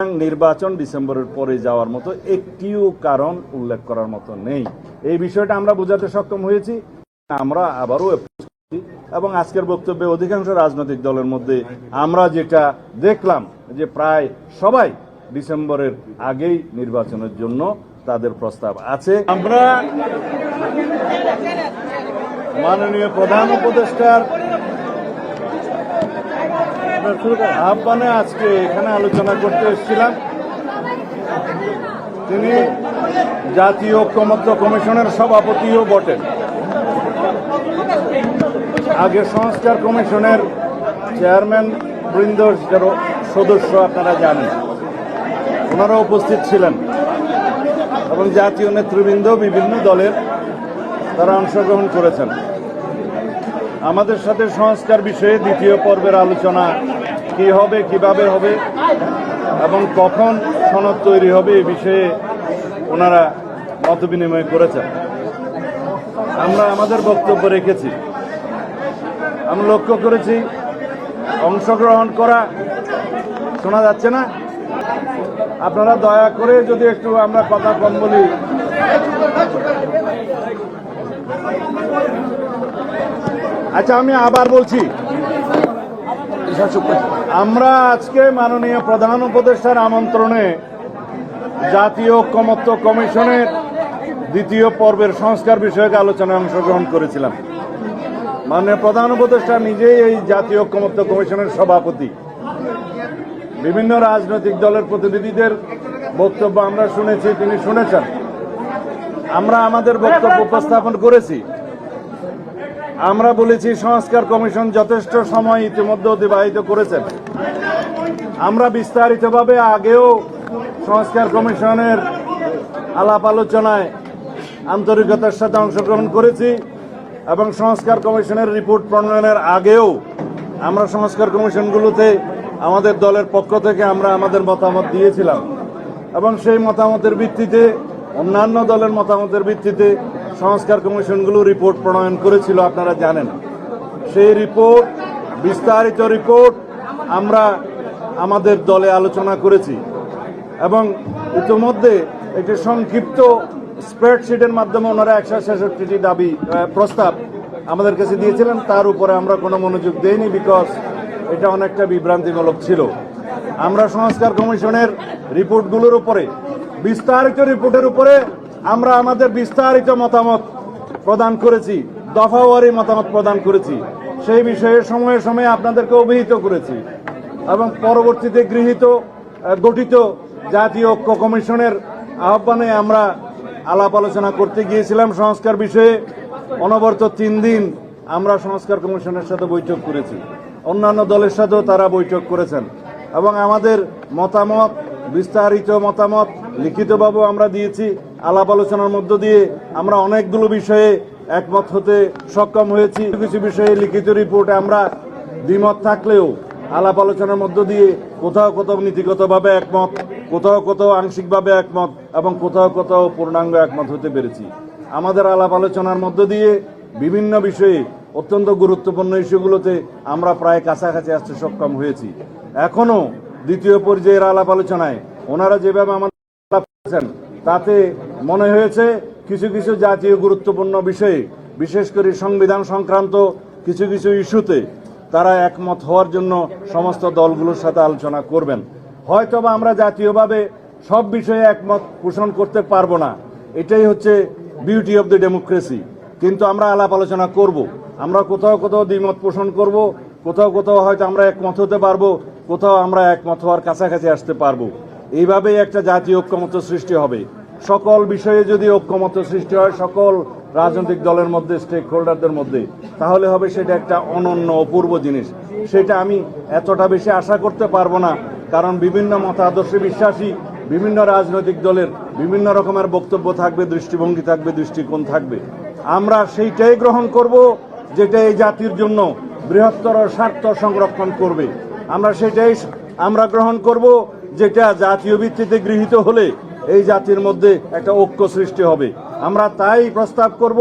নির্বাচন ডিসেম্বরের পরে যাওয়ার মতো একটিও কারণ উল্লেখ করার মতো নেই। এই বিষয়টা আমরা বোঝাতে সক্ষম হয়েছি। আমরা আবারও এবং আজকের বক্তব্যে অধিকাংশ রাজনৈতিক দলের মধ্যে আমরা যেটা দেখলাম যে প্রায় সবাই ডিসেম্বরের আগেই নির্বাচনের জন্য তাদের প্রস্তাব আছে। আমরা মাননীয় প্রধান উপদেষ্টার আহ্বানে আজকে এখানে আলোচনা করতে এসেছিলাম। তিনি জাতীয় ঐক্যমত্য কমিশনের সভাপতিও বটেন। আগে সংস্কার কমিশনের চেয়ারম্যান বৃন্দ সদস্য আপনারা জানেন। ওনারা উপস্থিত ছিলেন। এবং জাতীয় নেতৃবৃন্দ বিভিন্ন দলের তারা অংশগ্রহণ করেছেন। আমাদের সাথে সংস্কার বিষয়ে দ্বিতীয় পর্বের আলোচনা কি হবে, কীভাবে হবে এবং কখন সনদ তৈরি হবে এই বিষয়ে ওনারা মত বিনিময় করেছেন। আমরা আমাদের বক্তব্য রেখেছি। আমরা লক্ষ্য করেছি, অংশগ্রহণ করা শোনা যাচ্ছে না। আপনারা দয়া করে যদি একটু আমরা কথা কম বলি। আচ্ছা আমি আবার বলছি। আমরা আজকে মাননীয় প্রধান উপদেষ্টার আমন্ত্রণে জাতীয় ঐক্যমত্য কমিশনের দ্বিতীয় পর্বের সংস্কার বিষয়ক আলোচনায় অংশগ্রহণ করেছিলাম। মাননীয় প্রধান উপদেষ্টা নিজেই এই জাতীয় ঐক্যমত্য কমিশনের সভাপতি। বিভিন্ন রাজনৈতিক দলের প্রতিনিধিদের বক্তব্য আমরা শুনেছি, তিনি শুনেছেন। আমরা আমাদের বক্তব্য উপস্থাপন করেছি। আমরা বলেছি সংস্কার কমিশন যথেষ্ট সময় ইতিমধ্যে অতিবাহিত করেছেন। আমরা বিস্তারিতভাবে আগেও সংস্কার কমিশনের আলাপ আলোচনায় আন্তরিকতার সাথে অংশগ্রহণ করেছি এবং সংস্কার কমিশনের রিপোর্ট প্রণয়নের আগেও আমরা সংস্কার কমিশনগুলোতে আমাদের দলের পক্ষ থেকে আমরা আমাদের মতামত দিয়েছিলাম। এবং সেই মতামতের ভিত্তিতে, অন্যান্য দলের মতামতের ভিত্তিতে সংস্কার কমিশনগুলো রিপোর্ট প্রণয়ন করেছিল, আপনারা জানেন। সেই রিপোর্ট বিস্তারিত রিপোর্ট আমরা আমাদের দলে আলোচনা করেছি। এবং ইতিমধ্যে একটি সংক্ষিপ্ত স্প্রেডশিটের মাধ্যমে ওনারা একশো ছেষট্টিটি দাবি প্রস্তাব আমাদের কাছে দিয়েছিলেন। তার উপরে আমরা কোনো মনোযোগ দেইনি বিকজ এটা অনেকটা বিভ্রান্তিমূলক ছিল। আমরা সংস্কার কমিশনের রিপোর্টগুলোর উপরে, বিস্তারিত রিপোর্টের উপরে আমরা আমাদের বিস্তারিত মতামত প্রদান করেছি, দফাওয়ারি মতামত প্রদান করেছি। সেই বিষয়ে সময়ে সময়ে আপনাদেরকে অভিহিত করেছি এবং পরবর্তীতে গৃহীত গঠিত জাতীয় ঐক্য কমিশনের আহ্বানে আমরা আলাপ আলোচনা করতে গিয়েছিলাম সংস্কার বিষয়ে। অনবরত তিন দিন আমরা সংস্কার কমিশনের সাথে বৈঠক করেছি। অন্যান্য দলের সাথেও তারা বৈঠক করেছেন এবং আমাদের মতামত, বিস্তারিত মতামত লিখিতভাবেও আমরা দিয়েছি। আলাপ আলোচনার মধ্য দিয়ে আমরা অনেকগুলো বিষয়ে একমত হতে সক্ষম হয়েছি। কিছু বিষয়ে লিখিত রিপোর্টে আমরা দ্বিমত থাকলেও আলাপ আলোচনার মধ্য দিয়ে কোথাও কোথাও নীতিগতভাবে একমত, কোথাও কোথাও আংশিকভাবে একমত এবং কোথাও কোথাও পূর্ণাঙ্গ একমত হতে পেরেছি। আমাদের আলাপ আলোচনার মধ্য দিয়ে বিভিন্ন বিষয়ে অত্যন্ত গুরুত্বপূর্ণ ইস্যুগুলোতে আমরা প্রায় কাছাকাছি আসতে সক্ষম হয়েছি। এখনও দ্বিতীয় পর্যায়ের আলাপ আলোচনায় ওনারা যেভাবে আমাদের তাতে মনে হয়েছে কিছু কিছু জাতীয় গুরুত্বপূর্ণ বিষয়ে, বিশেষ করে সংবিধান সংক্রান্ত কিছু কিছু ইস্যুতে তারা একমত হওয়ার জন্য সমস্ত দলগুলোর সাথে আলোচনা করবেন। হয়তোবা আমরা জাতীয়ভাবে সব বিষয়ে একমত পোষণ করতে পারব না। এটাই হচ্ছে বিউটি অব দ্য ডেমোক্রেসি কিন্তু আমরা আলাপ আলোচনা করব। আমরা কোথাও কোথাও দ্বিমত পোষণ করব। কোথাও কোথাও হয়তো আমরা একমত হতে পারব। কোথাও আমরা একমত হওয়ার কাছাকাছি আসতে পারব। এইভাবেই একটা জাতীয় ঐক্যমত্য সৃষ্টি হবে। সকল বিষয়ে যদি ঐক্যমত্য সৃষ্টি হয়, সকল রাজনৈতিক দলের মধ্যে স্টেক হোল্ডারদের মধ্যে, তাহলে হবে সেটা একটা অনন্য অপূর্ব জিনিস। সেটা আমি এতটা বেশি আশা করতে পারব না, কারণ বিভিন্ন মতাদর্শে বিশ্বাসী, বিভিন্ন রাজনৈতিক দলের বিভিন্ন রকমের বক্তব্য থাকবে, দৃষ্টিভঙ্গি থাকবে, দৃষ্টিকোণ থাকবে। আমরা সেইটাই গ্রহণ করব যেটা এই জাতির জন্য বৃহত্তর স্বার্থ সংরক্ষণ করবে। আমরা সেটাই, আমরা গ্রহণ করব যেটা জাতীয় ভিত্তিতে গৃহীত হলে এই জাতির মধ্যে একটা ঐক্য সৃষ্টি হবে। আমরা তাই প্রস্তাব করব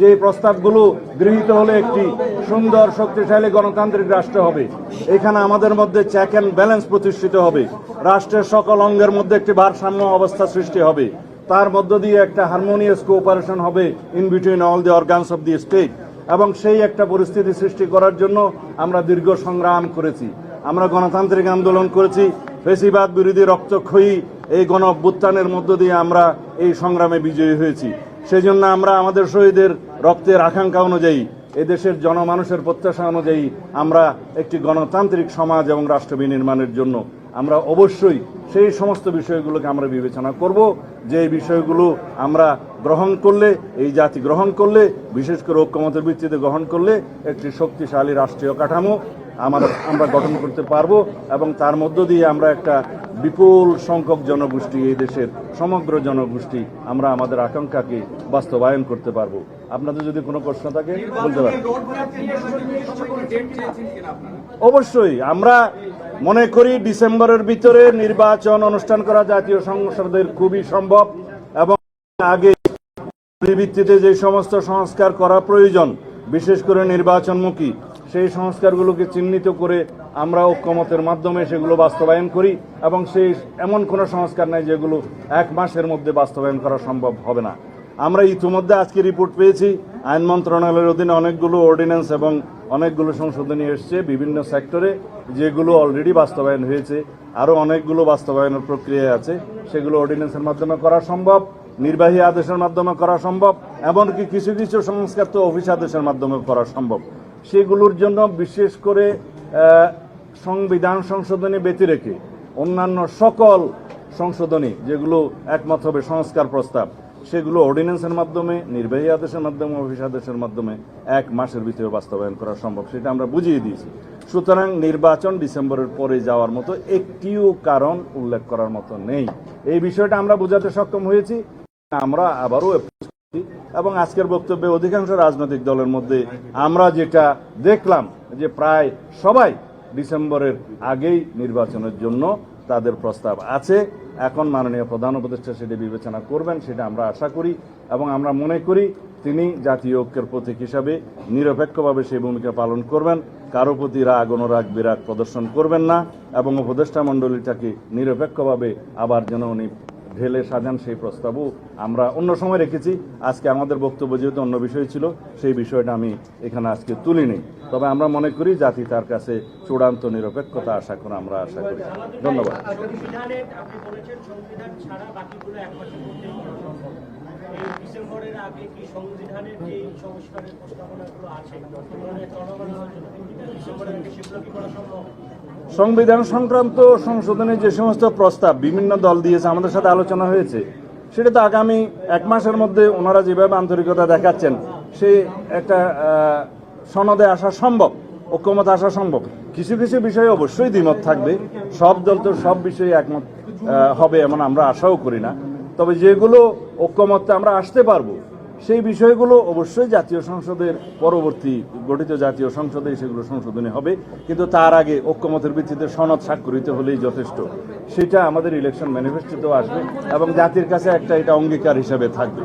যে প্রস্তাবগুলো গৃহীত হলে একটি সুন্দর, শক্তিশালী গণতান্ত্রিক রাষ্ট্র হবে। এখানে আমাদের মধ্যে চেক অ্যান্ড ব্যালেন্স প্রতিষ্ঠিত হবে। রাষ্ট্রের সকল অঙ্গের মধ্যে একটি ভারসাম্য অবস্থা সৃষ্টি হবে। তার মধ্য দিয়ে একটা হারমোনিয়াস কোঅপারেশন হবে in between all the organs of the state এবং সেই একটা পরিস্থিতি সৃষ্টি করার জন্য আমরা দীর্ঘ সংগ্রাম করেছি। আমরা গণতান্ত্রিক আন্দোলন করেছি। ফেসিবাদ বিরোধী রক্তক্ষয়ী এই গণ মধ্য দিয়ে আমরা এই সংগ্রামে বিজয়ী হয়েছি। সেই জন্য আমরা আমাদের শহীদের রক্তের আকাঙ্ক্ষা অনুযায়ী, এদেশের জনমানুষের প্রত্যাশা অনুযায়ী আমরা একটি গণতান্ত্রিক সমাজ এবং রাষ্ট্র বিনির্মাণের জন্য আমরা অবশ্যই সেই সমস্ত বিষয়গুলোকে আমরা বিবেচনা করব। যে বিষয়গুলো আমরা গ্রহণ করলে, এই জাতি গ্রহণ করলে, বিশেষ করে ঐক্যমতের ভিত্তিতে গ্রহণ করলে, একটি শক্তিশালী রাষ্ট্রীয় কাঠামো আমরা আমরা গঠন করতে পারব এবং তার মধ্য দিয়ে আমরা একটা বিপুল সংখ্যক জনগোষ্ঠী এই দেশের সমগ্র জনগোষ্ঠী আমরা আমাদের আকাঙ্ক্ষাকে বাস্তবায়ন করতে পারব। আপনাদের যদি কোনো প্রশ্ন থাকে, বলতে পারেন। অবশ্যই, আমরা মনে করি ডিসেম্বরের ভিতরে নির্বাচন অনুষ্ঠান করা জাতীয় সংসদের খুবই সম্ভব এবং আগে ভিত্তিতে যে সমস্ত সংস্কার করা প্রয়োজন, বিশেষ করে নির্বাচনমুখী সেই সংস্কারগুলোকে চিহ্নিত করে আমরা ঐক্যমতের মাধ্যমে সেগুলো বাস্তবায়ন করি এবং সেই এমন কোনো সংস্কার নাই যেগুলো এক মাসের মধ্যে বাস্তবায়ন করা সম্ভব হবে না। আমরা ইতিমধ্যে আজকে রিপোর্ট পেয়েছি, আইন মন্ত্রণালয়ের অধীনে অনেকগুলো অর্ডিন্যান্স এবং অনেকগুলো সংশোধনী এসছে বিভিন্ন সেক্টরে যেগুলো অলরেডি বাস্তবায়ন হয়েছে। আরও অনেকগুলো বাস্তবায়নের প্রক্রিয়া আছে। সেগুলো অর্ডিন্যান্সের মাধ্যমে করা সম্ভব, নির্বাহী আদেশের মাধ্যমে করা সম্ভব, এমনকি কিছু কিছু সংস্কার তো অফিস আদেশের মাধ্যমে করা সম্ভব। সেগুলোর জন্য বিশেষ করে সংবিধান সংশোধনী ব্যতি রেখে অন্যান্য সকল সংশোধনী যেগুলো একমাত্র হবে সংস্কার প্রস্তাব, সেগুলো অর্ডিন্যান্সের মাধ্যমে, নির্বাহী আদেশের মাধ্যমে, অফিস আদেশের মাধ্যমে এক মাসের ভিতরে বাস্তবায়ন করা সম্ভব, সেটা আমরা বুঝিয়ে দিয়েছি। সুতরাং নির্বাচন ডিসেম্বরের পরে যাওয়ার মতো একটিও কারণ উল্লেখ করার মতো নেই। এই বিষয়টা আমরা বোঝাতে সক্ষম হয়েছি। আমরা আবারও এবং আজকের বক্তব্যে অধিকাংশ রাজনৈতিক দলের মধ্যে আমরা যেটা দেখলাম যে প্রায় সবাই ডিসেম্বরের আগেই নির্বাচনের জন্য তাদের প্রস্তাব আছে। এখন মাননীয় প্রধান উপদেষ্টা সেটি বিবেচনা করবেন, সেটা আমরা আশা করি এবং আমরা মনে করি তিনি জাতীয় ঐক্যের প্রতীক হিসাবে নিরপেক্ষভাবে সেই ভূমিকা পালন করবেন। কারও প্রতি রাগ, অনুরাগ, বিরাগ প্রদর্শন করবেন না এবং উপদেষ্টা মণ্ডলীটাকে নিরপেক্ষভাবে আবার যেন উনি ঢেলে সাজান সেই প্রস্তাবও আমরা অন্য সময় রেখেছি। আজকে আমাদের বক্তব্য যেহেতু অন্য বিষয় ছিল, সেই বিষয়টা আমি এখানে আজকে তুলিনি। তবে আমরা মনে করি জাতি তার কাছে চূড়ান্ত নিরপেক্ষতা আশা করে আমরা আশা করি। ধন্যবাদ। সংবিধানের যে সংস্কারের প্রস্তাবনাগুলো আছে ডিসেম্বরের আগে সেগুলো কি করা সম্ভব সংবিধান সংক্রান্ত সংশোধনের যে সমস্ত প্রস্তাব বিভিন্ন দল দিয়েছে, আমাদের সাথে আলোচনা হয়েছে, সেটা তো আগামী এক মাসের মধ্যে ওনারা যেভাবে আন্তরিকতা দেখাচ্ছেন, সে একটা সনদে আসা সম্ভব, ঐক্যমত আসা সম্ভব। কিছু কিছু বিষয়ে অবশ্যই দ্বিমত থাকবে, সব দল তো সব বিষয়ে একমত হবে এমন আমরা আশাও করি না। তবে যেগুলো ঐক্যমতে আমরা আসতে পারব সেই বিষয়গুলো অবশ্যই জাতীয় সংসদের পরবর্তী গঠিত জাতীয় সংসদে সেগুলো সংশোধনী হবে। কিন্তু তার আগে ঐক্যমতের ভিত্তিতে সনদ স্বাক্ষরিত হলেই যথেষ্ট। সেটা আমাদের ইলেকশন ম্যানিফেস্টোতেও আসবে এবং জাতির কাছে একটা এটা অঙ্গীকার হিসাবে থাকবে।